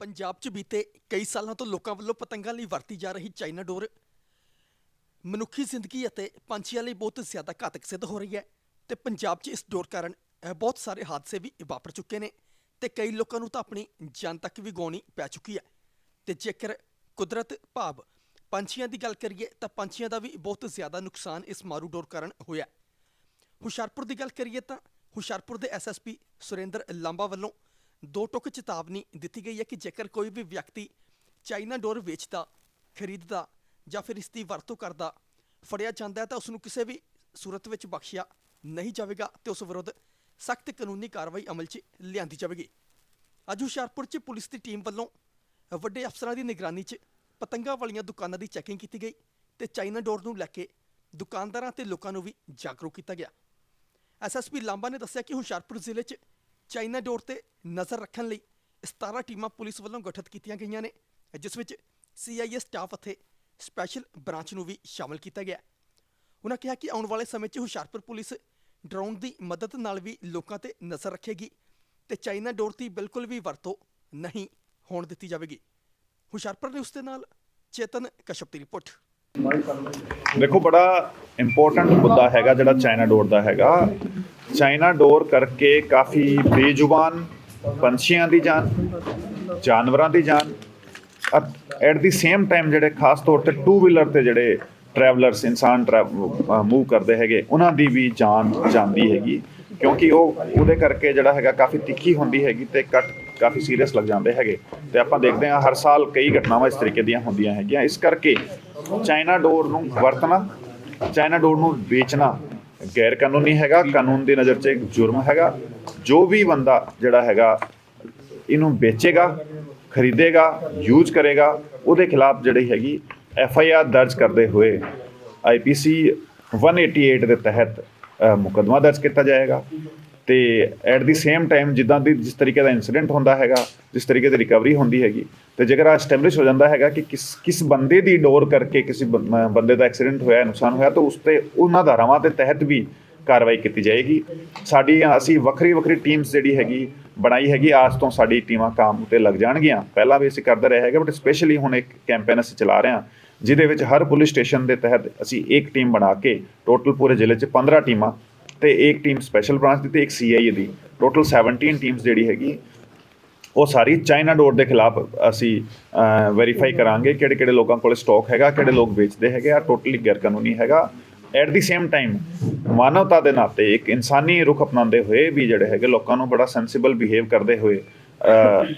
ਪੰਜਾਬ 'ਚ ਬੀਤੇ ਕਈ ਸਾਲਾਂ ਤੋਂ ਲੋਕਾਂ ਵੱਲੋਂ ਪਤੰਗਾਂ ਲਈ ਵਰਤੀ ਜਾ ਰਹੀ ਚਾਈਨਾ ਡੋਰ ਮਨੁੱਖੀ ਜ਼ਿੰਦਗੀ ਅਤੇ ਪੰਛੀਆਂ ਲਈ ਬਹੁਤ ਜ਼ਿਆਦਾ ਘਾਤਕ ਸਿੱਧ ਹੋ ਰਹੀ ਹੈ ਤੇ ਪੰਜਾਬ 'ਚ ਇਸ ਡੋਰ ਕਾਰਨ ਬਹੁਤ ਸਾਰੇ ਹਾਦਸੇ ਵੀ ਵਾਪਰ ਚੁੱਕੇ ਨੇ ਤੇ ਕਈ ਲੋਕਾਂ ਨੂੰ ਤਾਂ ਆਪਣੀ ਜਾਨ ਤੱਕ ਵੀ ਗਵਾਉਣੀ ਪੈ ਚੁੱਕੀ ਹੈ। ਤੇ ਜੇਕਰ ਕੁਦਰਤ ਭਾਵ ਪੰਛੀਆਂ ਦੀ ਗੱਲ ਕਰੀਏ ਤਾਂ ਪੰਛੀਆਂ ਦਾ ਵੀ ਬਹੁਤ ਜ਼ਿਆਦਾ ਨੁਕਸਾਨ ਇਸ ਮਾਰੂ ਡੋਰ ਕਾਰਨ ਹੋਇਆ ਹੁਸ਼ਿਆਰਪੁਰ ਦੀ ਗੱਲ ਕਰੀਏ ਤਾਂ ਹੁਸ਼ਿਆਰਪੁਰ ਦੇ ਐਸਐਸਪੀ ਸੁਰਿੰਦਰ ਲਾਂਬਾ ਵੱਲੋਂ ਦੋ ਟੁਕ ਚੇਤਾਵਨੀ ਦਿੱਤੀ ਗਈ ਹੈ ਕਿ ਜੇਕਰ ਕੋਈ ਵੀ ਵਿਅਕਤੀ ਚਾਈਨਾ ਡੋਰ ਵੇਚਦਾ, ਖਰੀਦਦਾ ਜਾਂ ਫਿਰ ਇਸ ਦੀ ਵਰਤੋਂ ਕਰਦਾ, ਫੜਿਆ ਜਾਂਦਾ ਹੈ ਤਾਂ ਉਸ ਨੂੰ ਕਿਸੇ ਵੀ ਸੂਰਤ ਵਿੱਚ ਬਖਸ਼ਿਆ ਨਹੀਂ ਜਾਵੇਗਾ ਤੇ ਉਸ ਵਿਰੁੱਧ ਸਖਤ ਕਾਨੂੰਨੀ ਕਾਰਵਾਈ ਅਮਲ 'ਚ ਲਿਆਂਦੀ ਜਾਵੇਗੀ। ਅੱਜ ਹੁਸ਼ਿਆਰਪੁਰ 'ਚ ਪੁਲਿਸ ਦੀ ਟੀਮ ਵੱਲੋਂ ਵੱਡੇ ਅਫਸਰਾਂ ਦੀ ਨਿਗਰਾਨੀ 'ਚ ਪਤੰਗਾਂ ਵਾਲੀਆਂ ਦੁਕਾਨਾਂ ਦੀ ਚੈਕਿੰਗ ਕੀਤੀ ਗਈ ਤੇ ਚਾਈਨਾ ਡੋਰ ਨੂੰ ਲੈ ਕੇ ਦੁਕਾਨਦਾਰਾਂ ਤੇ ਲੋਕਾਂ ਨੂੰ ਵੀ ਜਾਗਰੂਕ ਕੀਤਾ ਗਿਆ। ਐਸਐਸਪੀ ਲਾਂਬਾ ਨੇ ਦੱਸਿਆ ਕਿ ਹੁਸ਼ਿਆਰਪੁਰ ਜ਼ਿਲ੍ਹੇ 'ਚ ਚਾਈਨਾ ਡੋਰ ਤੇ ਨਜ਼ਰ ਰੱਖਣ ਲਈ 17 ਟੀਮਾਂ ਪੁਲਿਸ ਵੱਲੋਂ ਗਠਿਤ ਕੀਤੀਆਂ ਗਈਆਂ ਨੇ, ਜਿਸ ਵਿੱਚ ਸੀਆਈਏ ਸਟਾਫ ਅਤੇ ਸਪੈਸ਼ਲ ਬ੍ਰਾਂਚ ਨੂੰ ਵੀ ਸ਼ਾਮਲ ਕੀਤਾ ਗਿਆ। ਉਹਨਾਂ ਕਿਹਾ ਕਿ ਆਉਣ ਵਾਲੇ ਸਮੇਂ 'ਚ ਹੁਸ਼ਿਆਰਪੁਰ ਪੁਲਿਸ ਡਰੋਨ ਦੀ ਮਦਦ ਨਾਲ ਵੀ ਲੋਕਾਂ ਤੇ ਨਜ਼ਰ ਰੱਖੇਗੀ ਤੇ ਚਾਈਨਾ ਡੋਰ ਦੀ ਬਿਲਕੁਲ ਵੀ ਵਰਤੋਂ ਨਹੀਂ ਹੋਣ ਦਿੱਤੀ ਜਾਵੇਗੀ। ਹੁਸ਼ਿਆਰਪੁਰ ਨੇ ਉਸ ਦੇ ਨਾਲ ਚੇਤਨ ਕਸ਼ਪ ਦੀ ਰਿਪੋਰਟ। ਦੇਖੋ, ਬੜਾ ਇੰਪੋਰਟੈਂਟ ਮੁੱਦਾ ਹੈਗਾ ਜਿਹੜਾ ਚਾਈਨਾ ਡੋਰ ਦਾ ਹੈਗਾ। ਚਾਈਨਾ ਡੋਰ ਕਰਕੇ ਕਾਫੀ ਬੇਜ਼ੁਬਾਨ ਪੰਛੀਆਂ ਦੀ ਜਾਨ, ਜਾਨਵਰਾਂ ਦੀ ਜਾਨ ਐਟ ਦੀ ਸੇਮ ਟਾਈਮ ਜਿਹੜੇ ਖਾਸ ਤੌਰ ਤੇ ਟੂ ਵੀਲਰ ਤੇ ਜਿਹੜੇ ਟਰੈਵਲਰਸ ਇਨਸਾਨ ਮੂਵ ਕਰਦੇ ਹੈਗੇ, ਉਹਨਾਂ ਦੀ ਵੀ ਜਾਨ ਜਾਂਦੀ ਹੈਗੀ। ਕਿਉਂਕਿ ਉਹ ਉਹਦੇ ਕਰਕੇ ਜਿਹੜਾ ਹੈਗਾ ਕਾਫੀ ਤਿੱਖੀ ਹੁੰਦੀ ਹੈਗੀ ਤੇ ਕੱਟ ਕਾਫੀ ਸੀਰੀਅਸ ਲੱਗ ਜਾਂਦੇ ਹੈਗੇ। ਤੇ ਆਪਾਂ ਦੇਖਦੇ ਹਾਂ ਹਰ ਸਾਲ ਕਈ ਘਟਨਾਵਾਂ ਇਸ ਤਰੀਕੇ ਦੀਆਂ ਹੁੰਦੀਆਂ ਹੈਗੀਆਂ। ਇਸ ਕਰਕੇ ਚਾਈਨਾ ਡੋਰ ਨੂੰ ਵਰਤਣਾ ਚਾਈਨਾ ਡੋਰ ਨੂੰ ਵੇਚਣਾ ਗੈਰ ਕਾਨੂੰਨੀ ਹੈਗਾ ਕਾਨੂੰਨ ਦੀ ਨਜ਼ਰ 'ਚ ਇੱਕ ਜੁਰਮ ਹੈਗਾ। ਜੋ ਵੀ ਬੰਦਾ ਜਿਹੜਾ ਹੈਗਾ ਇਹਨੂੰ ਵੇਚੇਗਾ ਖਰੀਦੇਗਾ ਯੂਜ਼ ਕਰੇਗਾ ਉਹਦੇ ਖਿਲਾਫ ਜਿਹੜੀ ਹੈਗੀ ਐਫ ਆਈ ਆਰ ਦਰਜ ਕਰਦੇ ਹੋਏ ਆਈਪੀਸੀ 188 ਦੇ ਤਹਿਤ ਅ, ਮੁਕੱਦਮਾ ਦਰਜ ਕੀਤਾ ਜਾਏਗਾ। ਤੇ ਐਟ ਦੀ ਸੇਮ ਟਾਈਮ ਜਿੱਦਾਂ ਦੀ ਜਿਸ ਤਰੀਕੇ ਦਾ ਇਨਸੀਡੈਂਟ ਹੁੰਦਾ ਹੈਗਾ, ਜਿਸ ਤਰੀਕੇ ਦੀ ਰਿਕਵਰੀ ਹੁੰਦੀ ਹੈਗੀ, ਤੇ ਜੇਕਰ ਐਸਟੈਬਲਿਸ਼ ਹੋ ਜਾਂਦਾ ਹੈਗਾ ਕਿ ਕਿਸ ਕਿਸ ਬੰਦੇ ਦੀ ਡੋਰ ਕਰਕੇ ਕਿਸੇ ਬੰ- ਬੰਦੇ ਦਾ ਐਕਸੀਡੈਂਟ ਹੋਇਆ, ਨੁਕਸਾਨ ਹੋਇਆ, ਤਾਂ ਉਸ ਤੇ ਉਹਨਾਂ ਧਾਰਾਵਾਂ ਦੇ ਤਹਿਤ ਵੀ ਕਾਰਵਾਈ ਕੀਤੀ ਜਾਏਗੀ। ਸਾਡੀ, ਅਸੀਂ ਵੱਖਰੀ ਵੱਖਰੀ ਟੀਮਸ ਜਿਹੜੀ ਹੈਗੀ, ਬਣਾਈ ਹੈਗੀ, ਆਜ ਤੋਂ ਸਾਡੀ ਟੀਮਾਂ ਕੰਮ ਉਤੇ ਲੱਗ ਜਾਣਗੀਆਂ। ਪਹਿਲਾਂ ਵੀ ਅਸੀਂ ਕਰਦਾ ਰਹੇ ਹੈਗੇ ਬਟ ਸਪੈਸ਼ਲੀ ਹੁਣ ਇੱਕ ਕੈਂਪੇਨ ਅਸੀਂ ਚਲਾ ਰਹੇ ਹਾਂ, ਜਿਹਦੇ ਵਿੱਚ ਹਰ ਪੁਲਿਸ ਸਟੇਸ਼ਨ ਦੇ ਤਹਿਤ ਅਸੀਂ ਇੱਕ ਟੀਮ ਬਣਾ ਕੇ ਟੋਟਲ ਪੂਰੇ ਜ਼ਿਲ੍ਹੇ 'ਚ 15 ਟੀਮਾਂ ਤੇ ਇੱਕ ਟੀਮ ਸਪੈਸ਼ਲ ਬ੍ਰਾਂਚ ਦੀ ਤੇ ਇੱਕ ਸੀਆਈਏ ਦੀ। ਟੋਟਲ 17 ਟੀਮਸ ਜਿਹੜੀ ਹੈਗੀ, ਉਹ ਸਾਰੀ ਚਾਈਨਾ ਡੋਰ ਦੇ ਖਿਲਾਫ ਅਸੀਂ ਵੈਰੀਫਾਈ ਕਰਾਂਗੇ ਕਿਹੜੇ ਕਿਹੜੇ ਲੋਕਾਂ ਕੋਲ ਸਟਾਕ ਹੈਗਾ, ਕਿਹੜੇ ਲੋਕ ਵੇਚਦੇ ਹੈਗੇ ਆ ਟੋਟਲੀ ਗੈਰ ਕਾਨੂੰਨੀ ਹੈਗਾ। ਐਟ ਦੀ ਸੇਮ ਟਾਈਮ ਮਾਨਵਤਾ ਦੇ ਨਾਤੇ ਇੱਕ ਇਨਸਾਨੀ ਰੁਖ ਅਪਣਾਉਂਦੇ ਹੋਏ ਵੀ ਜਿਹੜੇ ਹੈਗੇ, ਲੋਕਾਂ ਨੂੰ ਬੜਾ ਸੈਂਸਿਬਲ ਬਿਹੇਵ ਕਰਦੇ ਹੋਏ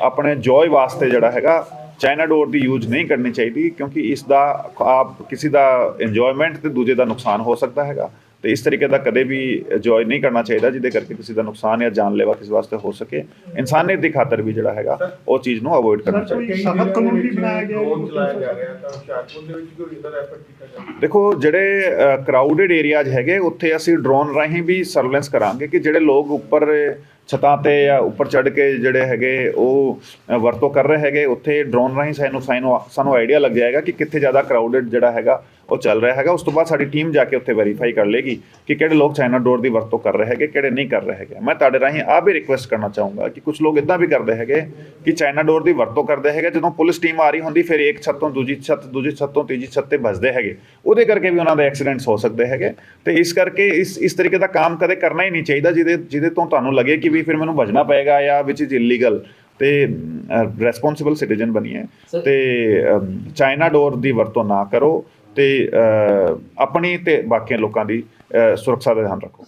ਆਪਣੇ ਜੋਏ ਵਾਸਤੇ ਜਿਹੜਾ ਹੈਗਾ ਚਾਈਨਾ ਡੋਰ ਦੀ ਯੂਜ਼ ਨਹੀਂ ਕਰਨੀ ਚਾਹੀਦੀ ਕਿਉਂਕਿ ਇਸ ਦਾ ਆਪ, ਕਿਸੇ ਦਾ ਇੰਜੋਇਮੈਂਟ ਤੇ ਦੂਜੇ ਦਾ ਨੁਕਸਾਨ ਹੋ ਸਕਦਾ ਹੈਗਾ। ਤੇ ਇਸ ਤਰੀਕੇ ਦਾ ਕਦੇ ਵੀ ਇੰਜੋਏ ਨਹੀਂ ਕਰਨਾ ਚਾਹੀਦਾ ਜਿਹਦੇ ਕਰਕੇ ਕਿਸੇ ਦਾ ਨੁਕਸਾਨ ਜਾਂ ਜਾਨਲੇਵਾ ਕਿਸੇ ਵਾਸਤੇ ਹੋ ਸਕੇ। ਇਨਸਾਨੀਅਤ ਦੀ ਖਾਤਰ ਵੀ ਜਿਹੜਾ ਹੈਗਾ ਉਹ ਚੀਜ਼ ਨੂੰ ਅਵੋਇਡ ਕਰਨਾ ਚਾਹੀਦਾ। ਸਖਤ ਕਾਨੂੰਨ ਵੀ ਬਣਾਇਆ ਗਿਆ ਹੈ ਡਰੋਨ ਚਲਾਇਆ ਜਾ ਰਿਹਾ ਤਾਂ ਹੁਸ਼ਿਆਰਪੁਰ ਦੇ ਵਿੱਚ ਕੋਈ ਇਦਾਂ ਦਾ ਐਫਰਟ ਕੀਤਾ ਜਾ ਰਿਹਾ? ਦੇਖੋ ਜਿਹੜੇ ਕਰਾਊਡਡ ਏਰੀਆਜ਼ ਹੈਗੇ ਉੱਥੇ ਅਸੀਂ ਡਰੋਨ ਰਾਹੀਂ ਵੀ ਸਰਵੇਲੈਂਸ ਕਰਾਂਗੇ ਕਿ ਜਿਹੜੇ ਲੋਕ ਉੱਪਰ ਛਤਾਂ ਤੇ ਜਾਂ ਉੱਪਰ ਚੜ੍ਹ ਕੇ ਜਿਹੜੇ ਹੈਗੇ ਉਹ ਵਰਤੋਂ ਕਰ ਰਹੇ ਹੈਗੇ ਉੱਥੇ ਡਰੋਨ ਰਾਹੀਂ ਸਾਨੂੰ ਸਾਨੂੰ ਸਾਨੂੰ ਆਈਡੀਆ ਲੱਗ ਜਾਏਗਾ ਕਿ ਕਿੱਥੇ ਜ਼ਿਆਦਾ ਕਰਾਊਡਡ ਜਿਹੜਾ ਹੈਗਾ ਉਹ ਚੱਲ ਰਿਹਾ ਹੈਗਾ। ਉਸ ਤੋਂ ਬਾਅਦ ਸਾਡੀ ਟੀਮ ਜਾ ਕੇ ਉੱਥੇ ਵੈਰੀਫਾਈ ਕਰ ਲੇਗੀ ਕਿ ਕਿਹੜੇ ਲੋਕ ਚਾਈਨਾ ਡੋਰ ਦੀ ਵਰਤੋਂ ਕਰ ਰਹੇ ਹੈਗੇ ਕਿਹੜੇ ਨਹੀਂ ਕਰ ਰਹੇ ਹੈਗੇ। ਮੈਂ ਤੁਹਾਡੇ ਰਾਹੀਂ ਆ ਵੀ ਰਿਕੁਐਸਟ ਕਰਨਾ ਚਾਹੂੰਗਾ ਕਿ ਕੁਝ ਲੋਕ ਇਦਾਂ ਵੀ ਕਰਦੇ ਹੈਗੇ ਕਿ ਚਾਈਨਾ ਡੋਰ ਦੀ ਵਰਤੋਂ ਕਰਦੇ ਹੈਗੇ। ਜਦੋਂ ਪੁਲਿਸ ਟੀਮ ਆ ਰਹੀ ਹੁੰਦੀ ਫਿਰ ਇੱਕ ਛੱਤ ਤੋਂ ਦੂਜੀ ਛੱਤ ਦੂਜੀ ਛੱਤ ਤੋਂ ਤੀਜੀ ਛੱਤ ਤੇ ਵੱਜਦੇ ਹੈਗੇ। ਉਹਦੇ ਕਰਕੇ ਵੀ ਉਹਨਾਂ ਦੇ ਐਕਸੀਡੈਂਟਸ ਹੋ ਸਕਦੇ ਹੈਗੇ। ਤੇ ਇਸ ਕਰਕੇ ਇਸ ਇਸ ਤਰੀਕੇ ਦਾ ਕੰਮ ਕਦੇ ਕਰਨਾ ਹੀ ਨਹੀਂ ਚਾਹੀਦਾ ਜਿਹਦੇ ਜਿਹਦੇ ਤੋਂ ਤੁਹਾਨੂੰ ਲੱਗੇ ਕਿ ਵੀ ਫਿਰ ਮੈਨੂੰ ਭਜਣਾ ਪਏਗਾ ਜਾਂ ਵਿਚ ਇਜ਼ ਇਲੀਗਲ ਤੇ ਰੈਸਪੌਂਸਿਬਲ ਸਿਟੀਜ਼ਨ ਬਣੀਏ ਤੇ ਚਾਈਨਾ ਡੋਰ ਦੀ ਵਰਤੋਂ ਨਾ ਕਰੋ। ਤੇ ਅ, ਆਪਣੀ ਤੇ ਬਾਕੀ ਲੋਕਾਂ ਦੀ ਸੁਰੱਖਿਆ ਦਾ ਧਿਆਨ ਰੱਖੋ।